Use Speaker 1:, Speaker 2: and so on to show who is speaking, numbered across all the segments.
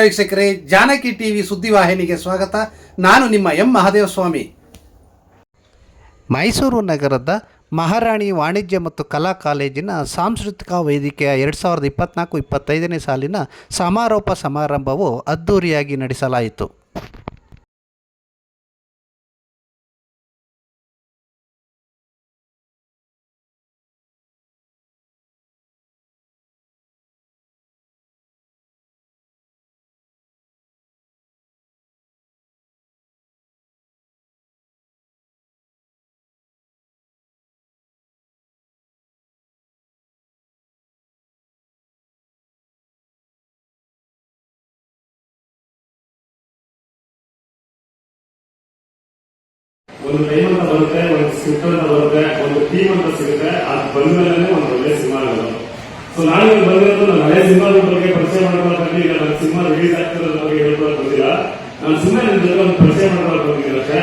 Speaker 1: ವೀಕ್ಷಕರೇ, ಜಾನಕಿ ಟಿವಿ ಸುದ್ದಿವಾಹಿನಿಗೆ ಸ್ವಾಗತ. ನಾನು ನಿಮ್ಮ ಎಂ ಮಹಾದೇವಸ್ವಾಮಿ. ಮೈಸೂರು ನಗರದ ಮಹಾರಾಣಿ ವಾಣಿಜ್ಯ ಮತ್ತು ಕಲಾ ಕಾಲೇಜಿನ ಸಾಂಸ್ಕೃತಿಕ ವೇದಿಕೆಯ ಎರಡು ಸಾವಿರದ ಇಪ್ಪತ್ನಾಲ್ಕು, ಇಪ್ಪತ್ತೈದನೇ ಸಾಲಿನ ಸಮಾರೋಪ ಸಮಾರಂಭವು ಅದ್ಧೂರಿಯಾಗಿ ನಡೆಸಲಾಯಿತು.
Speaker 2: ಒಂದು ಟೈಮ್ ಅಂತ ಬರುತ್ತೆ, ಒಂದು ಸ್ಕ್ರಿಪ್ಟ್ ಅಂತ ಬರುತ್ತೆ, ಒಂದು ಟೀಮ್ ಅಂತ ಸಿಗುತ್ತೆ ಅದು ಬಂದ್ಮೇಲೆ ಒಂದು ಒಳ್ಳೆ ಸಿನಿಮಾ ಆಗೋದು ಸೊ ಇಲ್ಲಿ ಬಂದಿರೋದು ನನ್ನ ಹಳೆ ಸಿನಿಮಾದ ಬಗ್ಗೆ ಪರಿಚಯ ಮಾಡ್ಕೊಳ್ಳೋದಾಗಿ ಈಗ ನನ್ನ ಸಿನಿಮಾ ರಿಲೀಸ್ ಆಗ್ತಿರೋದ್ರ ಬಗ್ಗೆ ಹೇಳ್ಕೊಳಕ್ ಬಂದಿಲ್ಲ. ನಾನು ಸುಮ್ಮನೆ ನನ್ನ ಜೊತೆ ಒಂದು ಪರಿಚಯ ಮಾಡ್ಕೊಳಕ್ ಬಂದಿರತ್ತೆ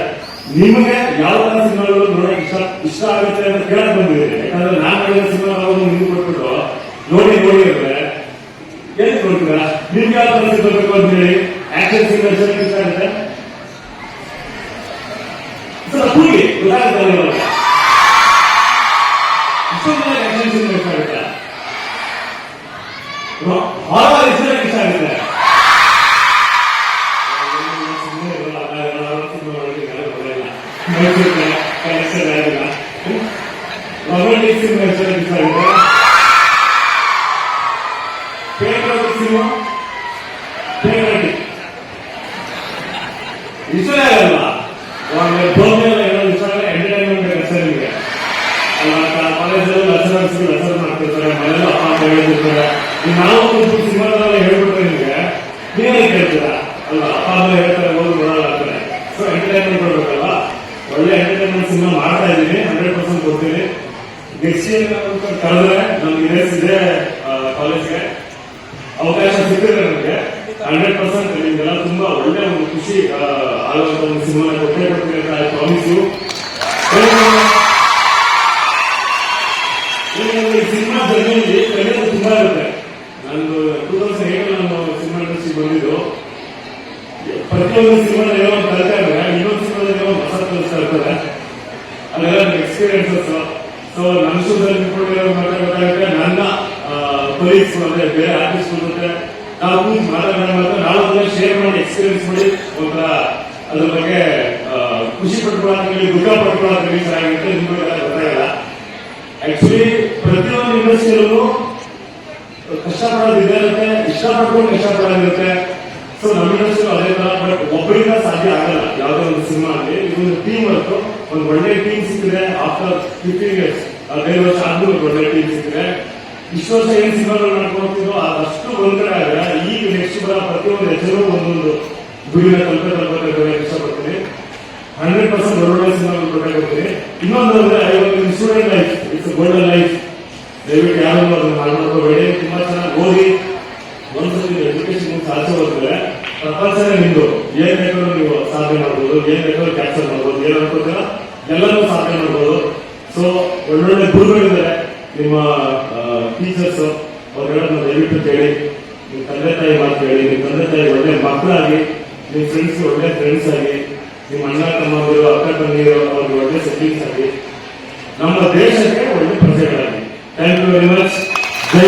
Speaker 2: ನಿಮಗೆ ಯಾವ ತರ ಸಿನಿಮಾಗಳು ನೋಡಕ್ ಇಷ್ಟ ಇಷ್ಟ ಆಗುತ್ತೆ ಅಂತ ಕೇಳಕ್ ಬಂದಿದ್ದೀನಿ. ಯಾಕಂದ್ರೆ ನಾನು ಹೇಳಿದ ಸಿನಿಮಾಗಳನ್ನು ನಿಮ್ಗೆ ಕೊಟ್ಬಿಟ್ಟು ನೋಡಿ ನೋಡಿ ಅಂದ್ರೆ ಏನ್ ಕೊಡ್ತೀರಾ ನಿಮ್ಗೆ ಯಾವ ತರ ಸಿನಿಮಾ ಬೇಕು ಅಂತ ಹೇಳಿ ಆಕ್ಷನ್ ಸಿನಿಮಾ ಇಷ್ಟ ಆಗುತ್ತೆ? ಕೂಡಿ ಗೊತ್ತಾಗುತ್ತೆ ಅವ್ರಿಗೆ. ಇಷ್ಟೊಂದು ಜನ action scene ಇಷ್ಟ ಆಗುತ್ತೆ ಹಾರರ್ ಇಷ್ಟ ಇಷ್ಟ ಆಗುತ್ತೆ ಸುಮ್ಮನೆ ಇರಲ್ಲ, ಅಲ್ಲ, ಅಲ್ಲ, ಸಿನಿಮಾ ನೋಡೋದಕ್ಕೆ ಯಾರು ಬರೋಲ್ಲ. ನೋಡ್ತಿರ್ತಾರೆ, collection ಆಗಿಲ್ಲ. Romantic cinema ಇಷ್ಟ ಇಷ್ಟ ಆಗುತ್ತೆ Patriotic cinema, patriotic. ಇಷ್ಟ ಆಗಲ್ಲ ಒಂದು ಬೋರ್ಮೆಲ್ಲ ಏನೋ ಇಷ್ಟ ಆಗಲ್ಲ ಹೇಳ್ತಿರ್ತಾರೆ ನಾವು ಒಂದು ಸಿನಿಮಾದಲ್ಲ ಹೇಳ್ಬಿಟ್ರೆ ನಿಮಗೆ ನೀವೇ ಕೇಳ್ತೀರಾ ಅಲ್ಲ ಅಪ್ಪ ಅಮ್ಮ ಹೇಳ್ತಾರೆ, ಹೋಗಿ ನೋಡಲ್ಲ ಅಂತಾರೆ. ಸೊ ಎಂಟರ್ಟೈನ್ಮೆಂಟ್ ಕೊಡ್ಬೇಕಲ್ವಾ? ಒಳ್ಳೆ ಎಂಟರ್ಟೈನ್ಮೆಂಟ್ ಸಿನಿಮಾ ಮಾಡ್ತಾ ಇದ್ದೀನಿ ಹಂಡ್ರೆಡ್ ಪರ್ಸೆಂಟ್ ಕೊಡ್ತೀನಿ. ನೆಕ್ಸ್ಟ್ ಇಯರ್ ನಮ್ಗೆ ಇಯರ್ಸ್ ಇದೆ ಕಾಲೇಜ್ಗೆ ಅವಕಾಶ ಸಿಕ್ಕಿದ್ರೆ ನನಗೆ ಹಂಡ್ರೆಡ್ ಪರ್ಸೆಂಟ್ ನಿಮ್ಗೆಲ್ಲ ತುಂಬಾ ಒಳ್ಳೆ ಒಂದು ಖುಷಿ ಆಗುವಂತ ಒಂದು ಸಿನಿಮಾ ಕೊಟ್ಟೆ ಕೊಡ್ತೀನಿ ಅಂತ ಐ ಪ್ರತಿಯೊಂದು ಸಿನಿಮಾದಲ್ಲಿ ಏನೋ ಕಲಿತಾ ಇದ್ರೆ ಇನ್ನೊಂದು ಸಿನಿಮಾದಲ್ಲಿ ಏನೋ ಹೊಸ ಕಲಿಸ್ತಾ ಇರ್ತಾರೆ ಅದೆಲ್ಲ ಎಕ್ಸ್ಪೀರಿಯನ್ಸಸ್ ಸೊ ನನ್ನ ಶೂದಲ್ಲಿ ಮಾತಾಡಬೇಕಾದ್ರೆ ನನ್ನ ಕೊಲೀಗ್ಸ್ ಅಂದ್ರೆ ಬೇರೆ ಆರ್ಟಿಸ್ಟ್ ಜೊತೆ ನಾವು ಮಾತಾಡೋಣ ನಾವು ಅದನ್ನ ಶೇರ್ ಮಾಡಿ ಎಕ್ಸ್ಪೀರಿಯನ್ಸ್ ಮಾಡಿ, ಒಂಥರ ಅದ್ರ ಬಗ್ಗೆ ಖುಷಿ ಪಟ್ಕೊಳ್ಳೋದ್ರಲ್ಲಿ ದುಃಖ ಪಟ್ಕೊಳ್ಳೋದ್ರಲ್ಲಿ ಚೆನ್ನಾಗಿರುತ್ತೆ ನಿಮ್ಗೆ ಗೊತ್ತಾಗಲ್ಲ. ಆಕ್ಚುಲಿ ಪ್ರತಿಯೊಂದು ಇಂಡಸ್ಟ್ರಿಯಲ್ಲೂ ಕಷ್ಟಪಡೋದು ಇರುತ್ತೆ. ಇಷ್ಟಪಟ್ಕೊಂಡು ಕಷ್ಟಪಡೋದಿರುತ್ತೆ ಸೊ ನಮ್ಮಿಂದಷ್ಟು ಅದೇ ತರ ಬಟ್ ಒಬ್ಬರಿಂದ ಸಾಧ್ಯ ಆಗಲ್ಲ. ಯಾವುದೋ ಒಂದು ಸಿನಿಮಾ ಆಗಲಿ ಇದೊಂದು ಟೀಮ್ ವರ್ಕ್ ಒಂದು ಒಳ್ಳೆ ಟೀಮ್ ಸಿಕ್ಕಿದೆ ಆಫ್ಟರ್ ಫಿಫ್ಟೀನ್ ಇಯರ್ಸ್ ಹದಿನೈದು ವರ್ಷ ಆದ್ಮೇಲೆ ಒಳ್ಳೆ ಟೀಮ್ ಸಿಕ್ಕಿದೆ ಇಷ್ಟು ವರ್ಷ ಏನ್ ಸಿನಿಮಾಗಳು ಮಾಡ್ಕೊಳ್ತಿದ್ವೋ ಅದಷ್ಟು ಒಂದ್ ಕಡೆ ಈಗ ನೆಕ್ಸ್ಟ್ ಬರೋ ಪ್ರತಿಯೊಂದು ಹೆಸರು ಒಂದೊಂದು ಗುರಿನ ತಲುಪೆ ತಲುಪಕ್ಕೆ ಇಷ್ಟಪಡ್ತೀನಿ. ಹಂಡ್ರೆಡ್ ಪರ್ಸೆಂಟ್ ಒಳ್ಳೊಳ್ಳೆ ಸಿನಿಮಾಗಳು ಕೊಟ್ಟಿರ್ತೀನಿ ಇನ್ನೊಂದು ಅಂದ್ರೆ, ಐವತ್ತು student life it's golden life ದಯವಿಟ್ಟು ಯಾರನ್ನು ಅದನ್ನು ಮಾಡ್ಕೊಳ್ಬೇಡಿ ತುಂಬಾ ಚೆನ್ನಾಗಿ ಓದಿ ಒಂದ್ಸತಿ ಎಜುಕೇಶನ್ ಸಾಧ್ಯ ಹೋದ್ರೆ ಪ್ರಪಂಚನೇ ನಿಮ್ದು ಏನ್ ಬೇಕಾದ್ರೂ ನೀವು ಸಾಧನೆ ಮಾಡ್ಬೋದು, ಏನ್ ಬೇಕಾದ್ರೂ ಕ್ಯಾಪ್ಚರ್ ಮಾಡ್ಬೋದು, ಏನ್ ಅನ್ಕೋತೀರ ಎಲ್ಲರೂ ಸಾಧನೆ ಮಾಡ್ಬೋದು. ಸೊ ಒಳ್ಳೊಳ್ಳೆ ಗುರುಗಳಿದ್ದಾರೆ. ನಿಮ್ಮ ಟೀಚರ್ಸ್ ಅವ್ರು. ಹೇಳೋದನ್ನ ದಯವಿಟ್ಟು ಕೇಳಿ. ನಿಮ್ಮ ತಂದೆ ತಾಯಿ ಮಾತು ಕೇಳಿ ನಿಮ್ಮ ತಂದೆ ತಾಯಿ ಒಳ್ಳೆ ಮಕ್ಕಳಾಗಿ, ನಿಮ್ಮ ಫ್ರೆಂಡ್ಸ್ ಒಳ್ಳೆ ಫ್ರೆಂಡ್ಸ್ ಆಗಿ, ನಿಮ್ಮ ಅಣ್ಣ, ತಮ್ಮಂದಿರು, ಅಕ್ಕ, ತಂಗಿರು, ಅವ್ರಿಗೆ ಒಳ್ಳೆ ಸೆಟ್ಟಿಂಗ್ಸ್ ಆಗಿ, ನಮ್ಮ ದೇಶಕ್ಕೆ ಒಳ್ಳೆ ಪ್ರಜೆಗಳಾಗಿ. Thank you very much Jai